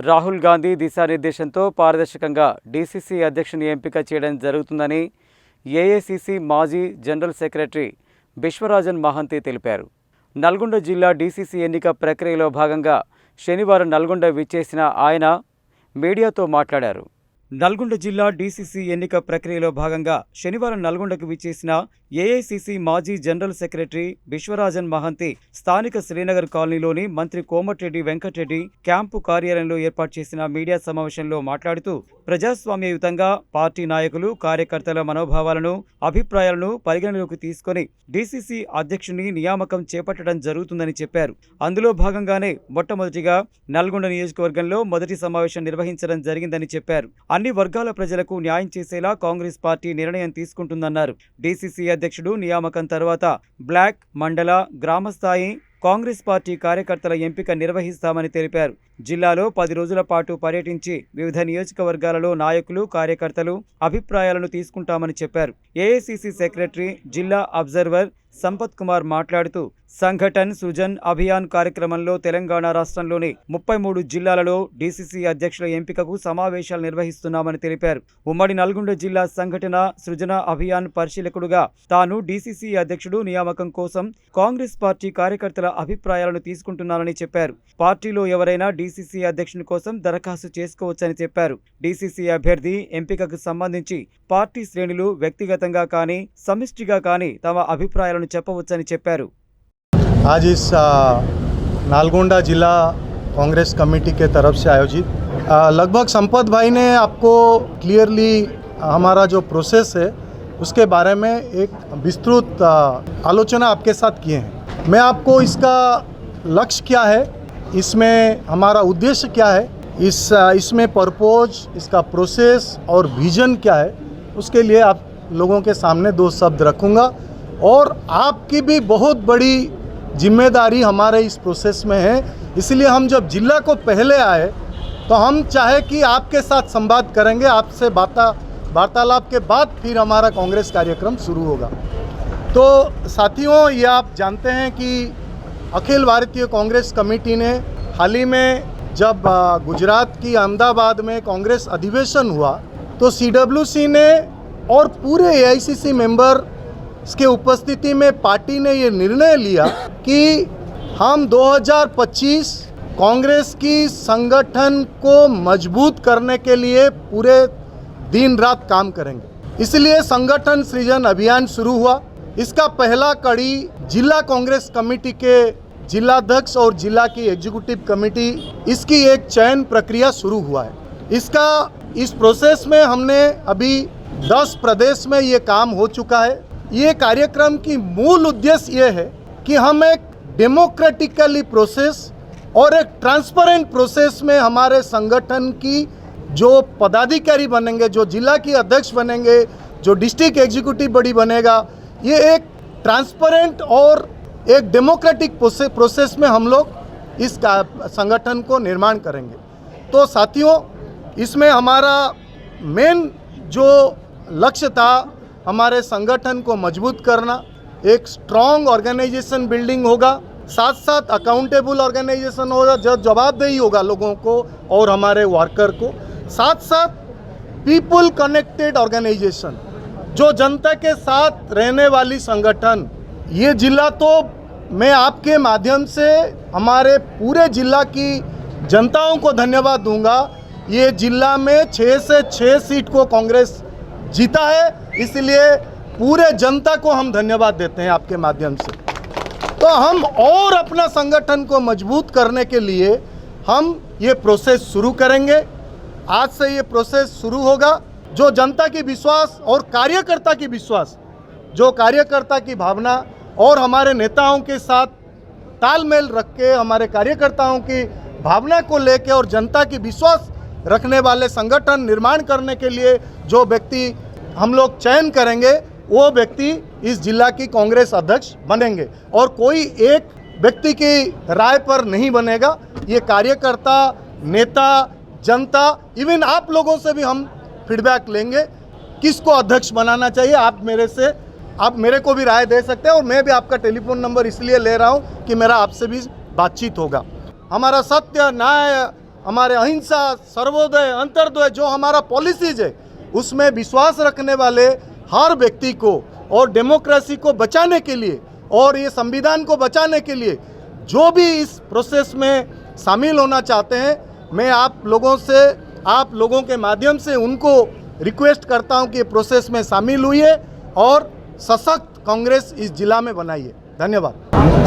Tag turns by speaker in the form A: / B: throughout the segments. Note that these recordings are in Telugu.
A: రాహుల్ గాంధీ దిశానిర్దేశంతో పారదర్శకంగా డీసీసీ అధ్యక్షుని ఎంపిక చేయడం జరుగుతుందని ఏఐసిసి మాజీ జనరల్ సెక్రటరీ విశ్వరాజన్ మహంతి తెలిపారు. నల్గొండ జిల్లా డీసీసీ ఎన్నిక ప్రక్రియలో భాగంగా శనివారం నల్గొండ విచ్చేసిన ఆయన మీడియాతో మాట్లాడారు. నల్గొండ జిల్లా డీసీసీ ఎన్నిక ప్రక్రియలో భాగంగా శనివారం నల్గొండకు విచ్చేసిన ఏఐసిసి మాజీ జనరల్ సెక్రటరీ విశ్వరాజన్ మహంతి స్థానిక శ్రీనగర్ కాలనీలోని మంత్రి కోమటిరెడ్డి వెంకటరెడ్డి క్యాంపు కార్యాలయంలో ఏర్పాటు చేసిన మీడియా సమావేశంలో మాట్లాడుతూ ప్రజాస్వామ్యయుతంగా పార్టీ నాయకులు కార్యకర్తల మనోభావాలను అభిప్రాయాలను పరిగణలోకి తీసుకొని డీసీసీ అధ్యక్షుని నియామకం చేపట్టడం జరుగుతుందని చెప్పారు. అందులో భాగంగానే మొట్టమొదటిగా నల్గొండ నియోజకవర్గంలో మొదటి సమావేశం నిర్వహించడం జరిగిందని చెప్పారు. అన్ని వర్గాల ప్రజలకు న్యాయం చేసేలా కాంగ్రెస్ పార్టీ నిర్ణయం తీసుకుంటుందన్నారు. డీసీసీ అధ్యక్షుడు నియామకం తర్వాత బ్లాక్ మండల గ్రామ స్థాయి కాంగ్రెస్ పార్టీ కార్యకర్తల ఎంపిక నిర్వహిస్తామని తెలిపారు. జిల్లాలో పది రోజుల పాటు పర్యటించి వివిధ నియోజకవర్గాలలో నాయకులు కార్యకర్తలు అభిప్రాయాలను తీసుకుంటామని చెప్పారు. ఏఐసిసి సెక్రటరీ జిల్లా అబ్జర్వర్ సంపత్ కుమార్ మాట్లాడుతూ సంఘటన్ సుజన్ అభియాన్ కార్యక్రమంలో తెలంగాణ రాష్ట్రంలోని ముప్పై మూడు జిల్లాలలో డీసీసీ అధ్యక్షుల ఎంపికకు సమావేశాలు నిర్వహిస్తున్నామని తెలిపారు. ఉమ్మడి నల్గొండ జిల్లా సంఘటన సృజన అభియాన్ పరిశీలకుడుగా తాను డీసీసీ అధ్యక్షుడు నియామకం కోసం కాంగ్రెస్ పార్టీ కార్యకర్తల అభిప్రాయాలను తీసుకుంటున్నానని చెప్పారు పార్టీలో ఎవరైనా డీసీసీ అధ్యక్షుని కోసం దరఖాస్తు చేసుకోవచ్చని చెప్పారు డీసీసీ అభ్యర్థి ఎంపికకు సంబంధించి పార్టీ శ్రేణులు వ్యక్తిగతంగా కానీ సమిష్టిగా కానీ తమ అభిప్రాయాలను చెప్పవచ్చని చెప్పారు
B: आज इस आ, नालगोंडा जिला कांग्रेस कमेटी के तरफ से आयोजित आ, लगभग संपत भाई ने आपको क्लियरली हमारा जो प्रोसेस है उसके बारे में एक विस्तृत आ, आलोचना आपके साथ किए हैं मैं आपको इसका लक्ष्य क्या है? इसमें हमारा उद्देश्य क्या है? इस, इसमें परपोज, इसका प्रोसेस और विजन क्या है? उसके लिए आप लोगों के सामने दो शब्द रखूँगा। और आपकी भी बहुत बड़ी ज़िम्मेदारी हमारे इस प्रोसेस में है। इसलिए हम जब जिला को पहले आए तो हम चाहे कि आपके साथ संवाद करेंगे, आपसे बाता, वार्तालाप के बाद फिर हमारा कांग्रेस कार्यक्रम शुरू होगा। तो साथियों, ये आप जानते हैं कि अखिल भारतीय कांग्रेस कमेटी ने हाल ही में जब गुजरात की अहमदाबाद में कांग्रेस अधिवेशन हुआ तो सीडब्ल्यूसी ने और पूरे एआईसीसी मेंबर के उपस्थिति में पार्टी ने ये निर्णय लिया कि हम 2025 कांग्रेस की संगठन को मज़बूत करने के लिए पूरे दिन रात काम करेंगे। इसलिए संगठन सृजन अभियान शुरू हुआ। इसका पहला कड़ी जिला कांग्रेस कमेटी के जिलाध्यक्ष और जिला की एग्जीक्यूटिव कमेटी, इसकी एक चयन प्रक्रिया शुरू हुआ है। इसका, इस प्रोसेस में हमने अभी 10 प्रदेश में ये काम हो चुका है। ये कार्यक्रम की मूल उद्देश्य ये है कि हम एक डेमोक्रेटिकली प्रोसेस और एक ट्रांसपेरेंट प्रोसेस में हमारे संगठन की जो पदाधिकारी बनेंगे, जो जिला की अध्यक्ष बनेंगे, जो डिस्ट्रिक्ट एग्जीक्यूटिव बॉडी बनेगा ये एक ट्रांसपेरेंट और एक डेमोक्रेटिक प्रोसेस में हम लोग इस संगठन को निर्माण करेंगे। तो साथियों, इसमें हमारा मेन जो लक्ष्य था, हमारे संगठन को मज़बूत करना, एक स्ट्रॉन्ग ऑर्गेनाइजेशन बिल्डिंग होगा साथ साथ अकाउंटेबल ऑर्गेनाइजेशन होगा, जो जवाबदेही होगा लोगों को और हमारे वर्कर को। साथ साथ पीपल कनेक्टेड ऑर्गेनाइजेशन जो जनता के साथ रहने वाली संगठन, ये जिला तो मैं आपके माध्यम से हमारे पूरे जिला की जनताओं को धन्यवाद दूँगा। ये जिला में छः से छः सीट को कांग्रेस जीता है, इसलिए पूरे जनता को हम धन्यवाद देते हैं आपके माध्यम से। तो हम और अपना संगठन को मज़बूत करने के लिए हम ये प्रोसेस शुरू करेंगे। आज से ये प्रोसेस शुरू होगा। जो जनता की विश्वास और कार्यकर्ता की विश्वास, जो कार्यकर्ता की भावना और हमारे नेताओं के साथ तालमेल रख के, हमारे कार्यकर्ताओं की भावना को लेके और जनता की विश्वास रखने वाले संगठन निर्माण करने के लिए जो व्यक्ति हम लोग चयन करेंगे, वो व्यक्ति इस जिला की कांग्रेस अध्यक्ष बनेंगे। और कोई एक व्यक्ति की राय पर नहीं बनेगा। ये कार्यकर्ता, नेता, जनता, इवन आप लोगों से भी हम फीडबैक लेंगे। किसको अध्यक्ष बनाना चाहिए, आप मेरे से, आप मेरे को भी राय दे सकते हैं और मैं भी आपका टेलीफोन नंबर इसलिए ले रहा हूँ कि मेरा आपसे भी बातचीत होगा। हमारा सत्य, न्याय, हमारे अहिंसा, सर्वोदय अंतर्दय जो हमारा पॉलिसीज़ है, उसमें विश्वास रखने वाले हर व्यक्ति को और डेमोक्रेसी को बचाने के लिए और ये संविधान को बचाने के लिए जो भी इस प्रोसेस में शामिल होना चाहते हैं, मैं आप लोगों से आप लोगों के माध्यम से उनको रिक्वेस्ट करता हूं कि ये प्रोसेस में शामिल हुई और सशक्त कांग्रेस इस जिला में बनाइए धन्यवाद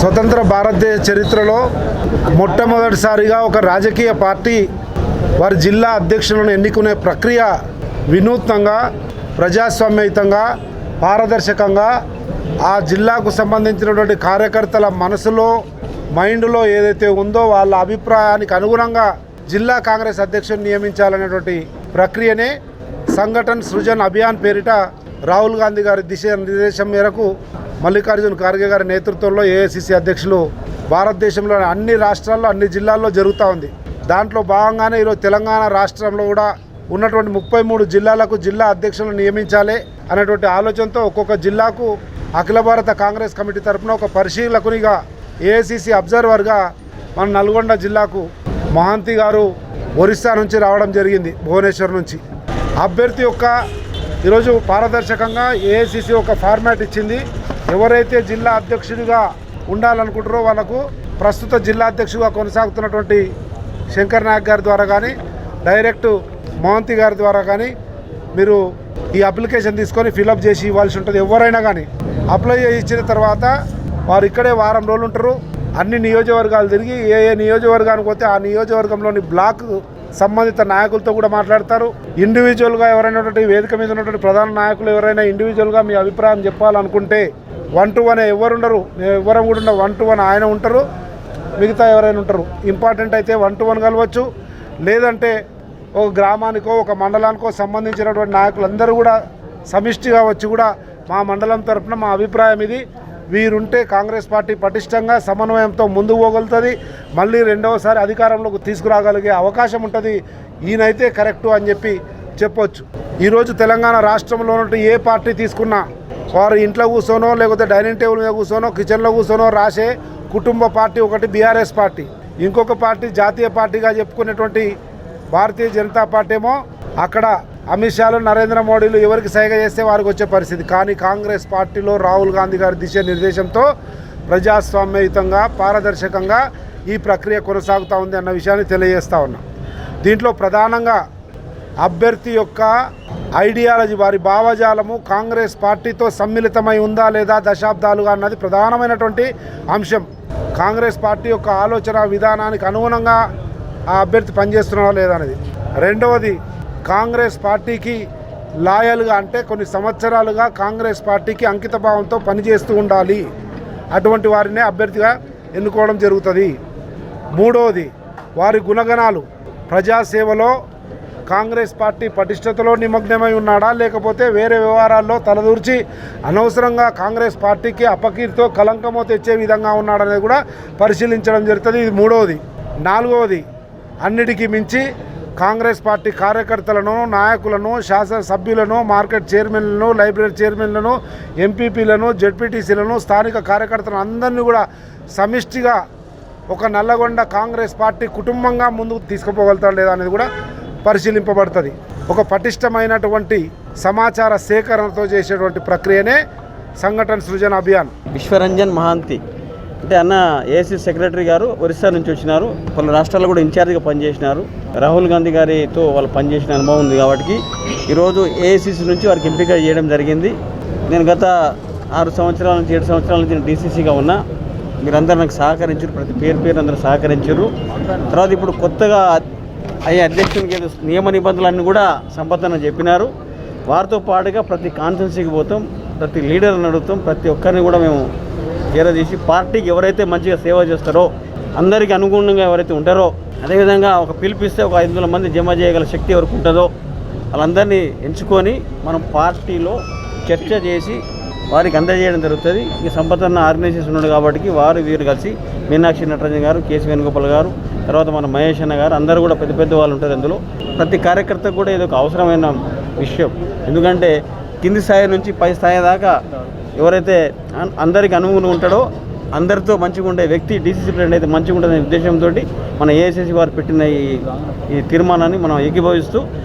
C: స్వతంత్ర భారతదేశ చరిత్రలో మొట్టమొదటిసారిగా ఒక రాజకీయ పార్టీ వారి జిల్లా అధ్యక్షులను ఎన్నుకునే ప్రక్రియ వినూత్నంగా ప్రజాస్వామ్యయుతంగా పారదర్శకంగా ఆ జిల్లాకు సంబంధించినటువంటి కార్యకర్తల మనసులో మైండ్లో ఏదైతే ఉందో వాళ్ళ అభిప్రాయానికి అనుగుణంగా జిల్లా కాంగ్రెస్ అధ్యక్షుని నియమించాలనేటువంటి ప్రక్రియనే సంఘటన సృజన్ అభియాన్ పేరిట రాహుల్ గాంధీ గారి దిశ నిర్దేశం మేరకు మల్లికార్జున ఖార్గే గారి నేతృత్వంలో ఏఐసిసి అధ్యక్షులు భారతదేశంలోని అన్ని రాష్ట్రాల్లో అన్ని జిల్లాల్లో జరుగుతూ ఉంది. దాంట్లో భాగంగానే ఈరోజు తెలంగాణ రాష్ట్రంలో కూడా ఉన్నటువంటి ముప్పై మూడు జిల్లాలకు జిల్లా అధ్యక్షులను నియమించాలి అనేటువంటి ఆలోచనతో ఒక్కొక్క జిల్లాకు అఖిల భారత కాంగ్రెస్ కమిటీ తరఫున ఒక పరిశీలకునిగా ఏఐసిసి అబ్జర్వర్గా మన నల్గొండ జిల్లాకు మహాంతి గారు ఒరిస్సా నుంచి రావడం జరిగింది భువనేశ్వర్ నుంచి. అభ్యర్థి యొక్క ఈరోజు పారదర్శకంగా ఏఐసిసి ఒక ఫార్మాట్ ఇచ్చింది. ఎవరైతే జిల్లా అధ్యక్షుడిగా ఉండాలనుకుంటారో వాళ్ళకు ప్రస్తుత జిల్లా అధ్యక్షుడిగా కొనసాగుతున్నటువంటి శంకర్ నాయక్ గారి ద్వారా కానీ డైరెక్ట్ మోహంతి గారి ద్వారా కానీ మీరు ఈ అప్లికేషన్ తీసుకొని ఫిలప్ చేసి ఇవ్వాల్సి ఉంటుంది. ఎవరైనా కానీ అప్లై చేసి ఇచ్చిన తర్వాత వారు ఇక్కడే వారం రోజులు ఉంటారు. అన్ని నియోజకవర్గాలు తిరిగి ఏ ఏ నియోజకవర్గానికి పోతే ఆ నియోజకవర్గంలోని బ్లాక్ సంబంధిత నాయకులతో కూడా మాట్లాడతారు. ఇండివిజువల్గా ఎవరైనా వేదిక మీద ఉన్నటువంటి ప్రధాన నాయకులు ఎవరైనా ఇండివిజువల్గా మీ అభిప్రాయం చెప్పాలనుకుంటే వన్ టు వన్ ఎవరు ఉండరు. ఎవరం కూడా ఉన్న వన్ టు వన్ ఆయన ఉంటారు. మిగతా ఎవరైనా ఉంటారు. ఇంపార్టెంట్ అయితే వన్ టు వన్ కలవచ్చు. లేదంటే ఒక గ్రామానికో ఒక మండలానికో సంబంధించినటువంటి నాయకులందరూ కూడా సమిష్టిగా వచ్చి కూడా మా మండలం తరపున మా అభిప్రాయం ఇది. వీరుంటే కాంగ్రెస్ పార్టీ పటిష్టంగా సమన్వయంతో ముందు పోగలుగుతుంది. మళ్ళీ రెండవసారి అధికారంలోకి తీసుకురాగలిగే అవకాశం ఉంటుంది. ఈయనైతే కరెక్టు అని చెప్పి చెప్పొచ్చు. ఈరోజు తెలంగాణ రాష్ట్రంలో ఉన్నట్టు ఏ పార్టీ తీసుకున్నా వారు ఇంట్లో కూర్చోనో లేకపోతే డైనింగ్ టేబుల్ మీద కూర్చోనో కిచెన్లో కూర్చోనో రాసే కుటుంబ పార్టీ ఒకటి బీఆర్ఎస్ పార్టీ. ఇంకొక పార్టీ జాతీయ పార్టీగా చెప్పుకునేటువంటి భారతీయ జనతా పార్టీ ఏమో అక్కడ అమిత్ షాలు నరేంద్ర మోడీలు ఎవరికి సైగ చేస్తే వారికి వచ్చే పరిస్థితి. కానీ కాంగ్రెస్ పార్టీలో రాహుల్ గాంధీ గారి దిశ నిర్దేశంతో ప్రజాస్వామ్యయుతంగా పారదర్శకంగా ఈ ప్రక్రియ కొనసాగుతూ ఉంది అన్న విషయాన్ని తెలియజేస్తూ ఉన్నా. దీంట్లో ప్రధానంగా అభ్యర్థి యొక్క ఐడియాలజీ వారి భావజాలము కాంగ్రెస్ పార్టీతో సమ్మిళితమై ఉందా లేదా దశాబ్దాలుగా అన్నది ప్రధానమైనటువంటి అంశం. కాంగ్రెస్ పార్టీ యొక్క ఆలోచన విధానానికి అనుగుణంగా ఆ అభ్యర్థి పనిచేస్తున్నాడా లేదా అనేది. రెండవది కాంగ్రెస్ పార్టీకి లాయల్గా అంటే కొన్ని సంవత్సరాలుగా కాంగ్రెస్ పార్టీకి అంకిత భావంతో పనిచేస్తూ ఉండాలి. అటువంటి వారినే అభ్యర్థిగా ఎన్నుకోవడం జరుగుతుంది. మూడవది వారి గుణగణాలు. ప్రజాసేవలో కాంగ్రెస్ పార్టీ పటిష్టతలో నిమగ్నమై ఉన్నాడా? లేకపోతే వేరే వ్యవహారాల్లో తలదూర్చి అనవసరంగా కాంగ్రెస్ పార్టీకి అపకీర్తితో కలంకమో తెచ్చే విధంగా ఉన్నాడనేది కూడా పరిశీలించడం జరుగుతుంది. ఇది మూడవది నాలుగవది అన్నిటికీ మించి కాంగ్రెస్ పార్టీ కార్యకర్తలను నాయకులను శాసనసభ్యులను మార్కెట్ చైర్మన్లను లైబ్రరీ చైర్మన్లను ఎంపీపీలను జడ్పీటీసీలను స్థానిక కార్యకర్తలను అందరినీ కూడా సమిష్టిగా ఒక నల్లగొండ కాంగ్రెస్ పార్టీ కుటుంబంగా ముందుకు తీసుకుపోగలుగుతాడు లేదా అనేది కూడా పరిశీలింపబడుతుంది. ఒక పటిష్టమైనటువంటి సమాచార సేకరణతో చేసేటువంటి ప్రక్రియనే సంఘటన సృజన అభియాన్.
D: విశ్వరంజన్ మహాంతి అంటే అన్న ఏసీ సెక్రటరీ గారు ఒరిస్సా నుంచి వచ్చినారు. పలు రాష్ట్రాల్లో కూడా ఇన్ఛార్జ్గా పనిచేసినారు. రాహుల్ గాంధీ గారితో వాళ్ళు పనిచేసిన అనుభవం ఉంది కాబట్టి ఈరోజు ఏఐసిసి నుంచి వారికి ఎంపిక చేయడం జరిగింది. నేను గత ఆరు సంవత్సరాల నుంచి ఏడు సంవత్సరాల నుంచి నేను డీసీసీగా ఉన్నా. మీరందరూ నాకు సహకరించారు. ప్రతి పేరు పేరు అందరూ సహకరించారు. తర్వాత ఇప్పుడు కొత్తగా అయ్యే అధ్యక్షునికి నియమ నిబంధనలన్నీ కూడా సంపదన చెప్పినారు. వారితో పాటుగా ప్రతి కాన్ఫరెన్సీకి పోతాం ప్రతి లీడర్ని అడుగుతాం ప్రతి ఒక్కరిని కూడా మేము చేరదీసి పార్టీకి ఎవరైతే మంచిగా సేవ చేస్తారో అందరికీ అనుగుణంగా ఎవరైతే ఉంటారో అదేవిధంగా ఒక పిలిపిస్తే ఒక ఐదు వందల మంది జమ చేయగల శక్తి ఎవరికి ఉంటుందో వాళ్ళందరినీ ఎంచుకొని మనం పార్టీలో చర్చ చేసి వారికి అందజేయడం జరుగుతుంది. ఈ సంపదన్న ఆర్గనైజేషన్ ఉన్నాడు కాబట్టి వారు వీరు కలిసి మీనాక్షి నటరాజన్ గారు కేసీ వేణుగోపాల్ గారు తర్వాత మన మహేష్ అన్న గారు అందరూ కూడా పెద్ద పెద్ద వాళ్ళు ఉంటారు అందులో. ప్రతి కార్యకర్తకు కూడా ఇది ఒక అవసరమైన విషయం. ఎందుకంటే కింది స్థాయి నుంచి పై స్థాయి దాకా ఎవరైతే అందరికి అనుగుణంగా ఉంటాడో అందరితో మంచిగా ఉండే వ్యక్తి డిసిప్లిన్ అయితే మంచిగా ఉంటుందనే ఉద్దేశంతో మన ఏఐసిసి వారు పెట్టిన ఈ ఈ తీర్మానాన్ని మనం ఏకీభవిస్తూ